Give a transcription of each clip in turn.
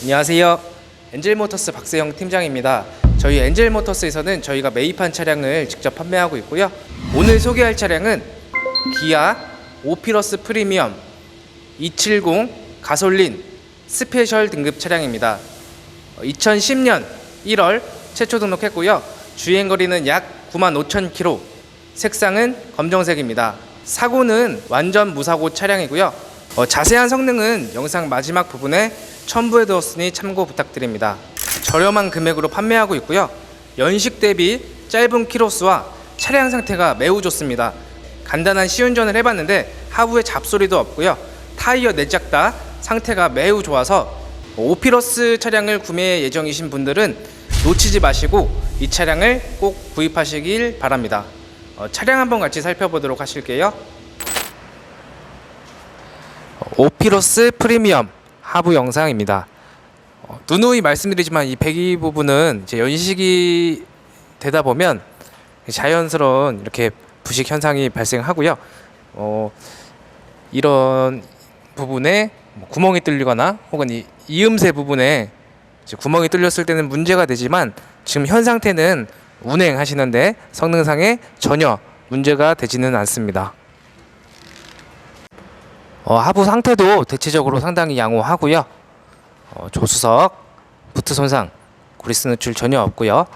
안녕하세요. 엔젤모터스 박세영 팀장입니다. 저희 엔젤모터스에서는 저희가 매입한 차량을 직접 판매하고 있고요. 오늘 소개할 차량은 기아 오피러스 프리미엄 270 가솔린 스페셜 등급 차량입니다. 2010년 1월 최초 등록했고요. 주행 거리는 약 9만 5천 킬로. 색상은 검정색입니다. 사고는 완전 무사고 차량이고요. 어, 자세한 성능은 영상 마지막 부분에 첨부해 두었으니 참고 부탁드립니다. 저렴한 금액으로 판매하고 있고요. 연식 대비 짧은 키로수와 차량 상태가 매우 좋습니다. 간단한 시운전을 해봤는데 하부에 잡소리도 없고요. 타이어 내짝 다 상태가 매우 좋아서 오피러스 차량을 구매 예정이신 분들은 놓치지 마시고 이 차량을 꼭 구입하시길 바랍니다. 어, 차량 한번 같이 살펴보도록 하실게요. 어, 오피러스 프리미엄 하부 영상입니다. 어, 누누이 말씀드리지만 이 배기 부분은 이제 연식이 되다 보면 자연스러운 이렇게 부식 현상이 발생하고요. 어, 이런 부분에 뭐 구멍이 뚫리거나 혹은 이 이음새 부분에 이제 구멍이 뚫렸을 때는 문제가 되지만 지금 현 상태는 운행하시는데 성능상에 전혀 문제가 되지는 않습니다. 어, 하부 상태도 대체적으로 상당히 양호하고요. 어, 조수석, 부트 손상, 그리스 누출 전혀 없고요.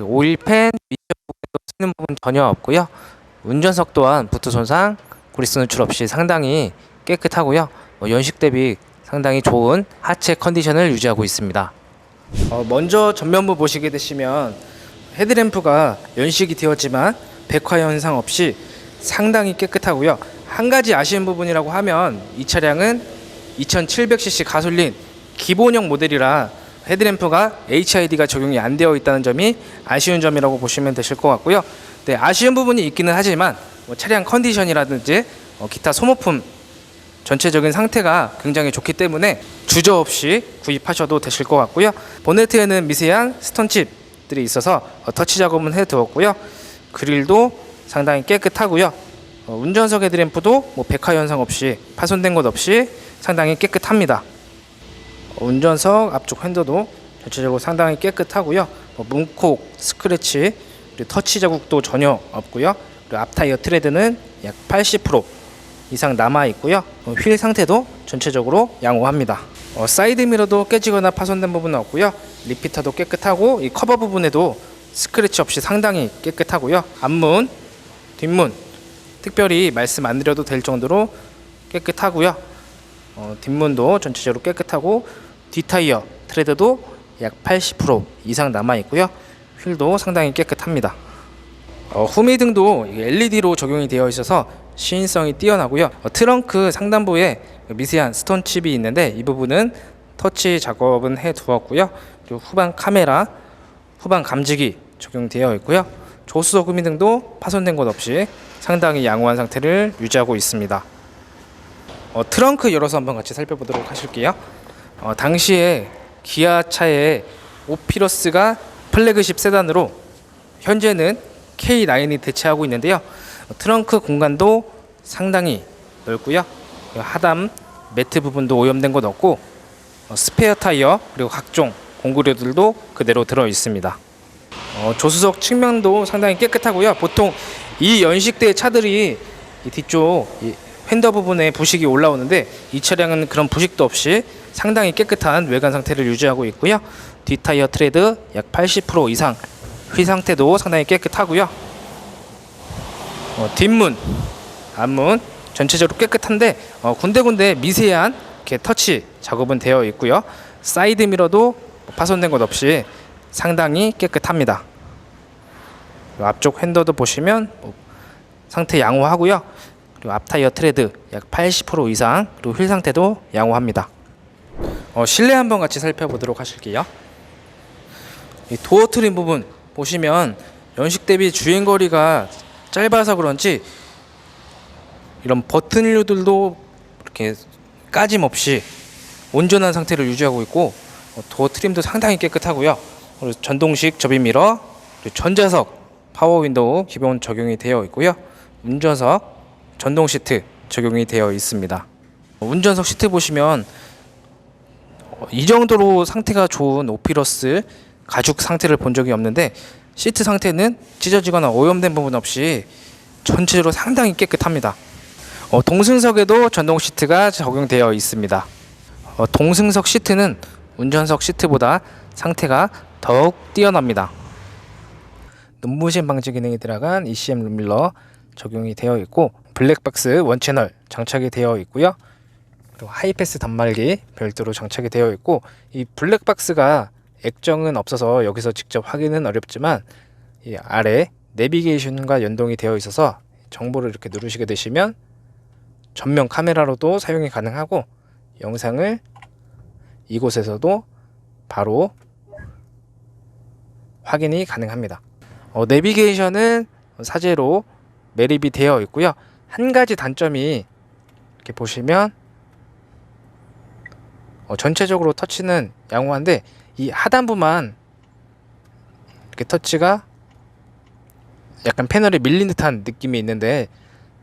오일팬 쓰는 부분 전혀 없고요. 운전석 또한 부트 손상, 그리스 누출 없이 상당히 깨끗하고요. 어, 연식 대비 상당히 좋은 하체 컨디션을 유지하고 있습니다. 어, 먼저 전면부 보시게 되시면 헤드램프가 연식이 되었지만 백화 현상 없이 상당히 깨끗하고요. 한 가지 아쉬운 부분이라고 하면 이 차량은 2700cc 가솔린 기본형 모델이라 헤드램프가 HID가 적용이 안 되어 있다는 점이 아쉬운 점이라고 보시면 되실 것 같고요. 네, 아쉬운 부분이 있기는 하지만 뭐 차량 컨디션이라든지 어, 기타 소모품 전체적인 상태가 굉장히 좋기 때문에 주저 없이 구입하셔도 되실 것 같고요. 보네트에는 미세한 스톤칩들이 있어서 어, 터치 작업은 해두었고요. 그릴도 상당히 깨끗하고요. 어, 운전석 헤드램프도 뭐 백화 현상 없이 파손된 것 없이 상당히 깨끗합니다. 어, 운전석 앞쪽 핸들도 전체적으로 상당히 깨끗하고요. 뭐 문콕, 스크래치, 그리고 터치 자국도 전혀 없고요. 그리고 앞 타이어 트레드는 약 80% 이상 남아 있고요. 어, 휠 상태도 전체적으로 양호합니다. 어, 사이드 미러도 깨지거나 파손된 부분은 없고요. 리피터도 깨끗하고 이 커버 부분에도 스크래치 없이 상당히 깨끗하고요. 앞문, 뒷문 특별히 말씀 안 드려도 될 정도로 깨끗하고요. 어, 뒷문도 전체적으로 깨끗하고 뒷타이어 트레드도 약 80% 이상 남아 있고요. 휠도 상당히 깨끗합니다. 어, 후미등도 LED로 적용이 되어 있어서 시인성이 뛰어나고요. 어, 트렁크 상단부에 미세한 스톤 칩이 있는데 이 부분은 터치 작업은 해 두었고요. 후방 카메라, 후방 감지기 적용되어 있고요. 조수석 후미등도 파손된 것 없이 상당히 양호한 상태를 유지하고 있습니다. 어, 트렁크 열어서 한번 같이 살펴보도록 하실게요. 어, 당시에 기아 차에 오피러스가 플래그십 세단으로 현재는 K9이 대체하고 있는데요. 어, 트렁크 공간도 상당히 넓고요. 그 하단 매트 부분도 오염된 것 없고 어, 스페어 타이어 그리고 각종 공구류들도 그대로 들어 있습니다. 어, 조수석 측면도 상당히 깨끗하고요. 보통 이 연식대 차들이 이 뒤쪽 이 휀더 부분에 부식이 올라오는데 이 차량은 그런 부식도 없이 상당히 깨끗한 외관 상태를 유지하고 있고요. 뒷 타이어 트레드 약 80% 이상 휠 상태도 상당히 깨끗하고요. 어, 뒷문, 앞문 전체적으로 깨끗한데 어, 군데군데 미세한 이렇게 터치 작업은 되어 있고요. 사이드 미러도 파손된 것 없이 상당히 깨끗합니다. 앞쪽 핸더도 보시면 뭐 상태 양호하고요. 그리고 앞 타이어 트레드 약 80% 이상 그리고 휠 상태도 양호합니다. 어, 실내 한번 같이 살펴보도록 하실게요. 이 도어 트림 부분 보시면 연식 대비 주행 거리가 짧아서 그런지 이런 버튼류들도 이렇게 까짐 없이 온전한 상태를 유지하고 있고 어, 도어 트림도 상당히 깨끗하고요. 전동식 접이 미러, 그리고 전자석 파워 윈도우 기본 적용이 되어 있고요. 운전석 전동 시트 적용이 되어 있습니다. 운전석 시트 보시면 어, 이 정도로 상태가 좋은 오피러스 가죽 상태를 본 적이 없는데 시트 상태는 찢어지거나 오염된 부분 없이 전체적으로 상당히 깨끗합니다. 어, 동승석에도 전동 시트가 적용되어 있습니다. 어, 동승석 시트는 운전석 시트보다 상태가 더욱 뛰어납니다. 눈부신 방지 기능이 들어간 ECM 룸밀러 적용이 되어 있고 블랙박스 원채널 장착이 되어 있고요. 또 하이패스 단말기 별도로 장착이 되어 있고 이 블랙박스가 액정은 없어서 여기서 직접 확인은 어렵지만 이 아래 내비게이션과 연동이 되어 있어서 정보를 이렇게 누르시게 되시면 전면 카메라로도 사용이 가능하고 영상을 이곳에서도 바로 확인이 가능합니다. 어, 내비게이션은 사제로 매립이 되어 있고요. 한 가지 단점이 이렇게 보시면 어, 전체적으로 터치는 양호한데 이 하단부만 이렇게 터치가 약간 패널이 밀린 듯한 느낌이 있는데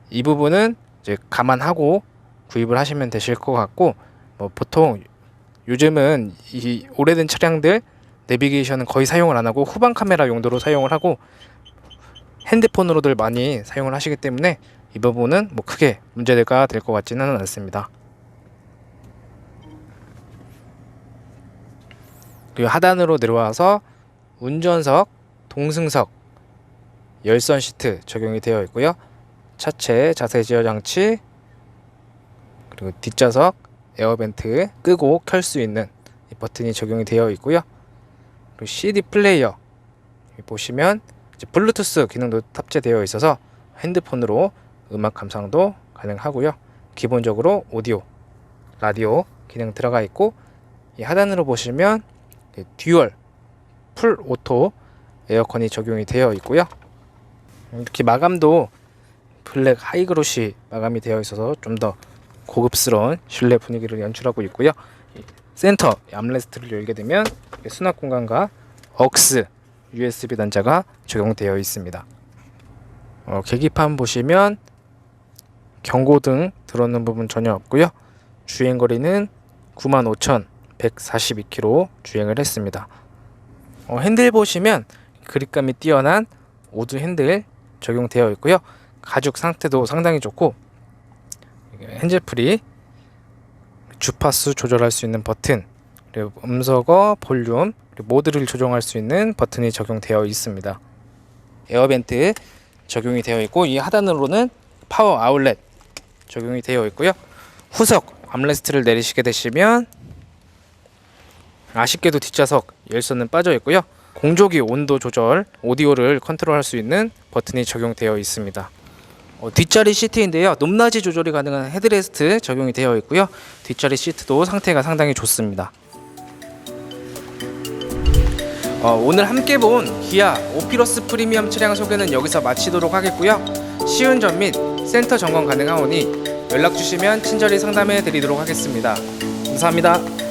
이 부분은 이제 감안하고 구입을 하시면 되실 것 같고 뭐 보통 요즘은 이 오래된 차량들 내비게이션은 거의 사용을 안 하고 후방 카메라 용도로 사용을 하고 핸드폰으로들 많이 사용을 하시기 때문에 이 부분은 뭐 크게 문제가 될 것 같지는 않습니다. 그리고 하단으로 내려와서 운전석, 동승석, 열선 시트 적용이 되어 있고요. 차체 자세 제어 장치 그리고 뒷좌석 에어벤트 끄고 켤 수 있는 이 버튼이 적용이 되어 있고요. 그리고 CD 플레이어 보시면 블루투스 기능도 탑재되어 있어서 핸드폰으로 음악 감상도 가능하고요. 기본적으로 오디오, 라디오 기능 들어가 있고 이 하단으로 보시면 이 듀얼 풀 오토 에어컨이 적용이 되어 있고요. 이렇게 마감도 블랙 하이그로시 마감이 되어 있어서 좀 더 고급스러운 실내 분위기를 연출하고 있고요. 이 센터 이 암레스트를 열게 되면 수납 공간과 억스 USB 단자가 적용되어 있습니다. 어, 계기판 보시면 경고등 들어오는 부분 전혀 없고요. 주행 거리는 95,142km 주행을 했습니다. 어, 핸들 보시면 그립감이 뛰어난 우드 핸들 적용되어 있고요. 가죽 상태도 상당히 좋고 핸즈프리 주파수 조절할 수 있는 버튼 그리고 음성어 볼륨 그리고 모드를 조정할 수 있는 버튼이 적용되어 있습니다. 에어벤트 적용이 되어 있고 이 하단으로는 파워 아울렛 적용이 되어 있고요. 후석 암레스트를 내리시게 되시면 아쉽게도 뒷좌석 열선은 빠져 있고요. 공조기 온도 조절, 오디오를 컨트롤할 수 있는 버튼이 적용되어 있습니다. 어, 뒷자리 시트인데요. 높낮이 조절이 가능한 헤드레스트 적용이 되어 있고요. 뒷자리 시트도 상태가 상당히 좋습니다. 어, 오늘 함께 본 기아 오피러스 프리미엄 차량 소개는 여기서 마치도록 하겠고요. 시운전 및 센터 점검 가능하오니 연락 주시면 친절히 상담해 드리도록 하겠습니다. 감사합니다.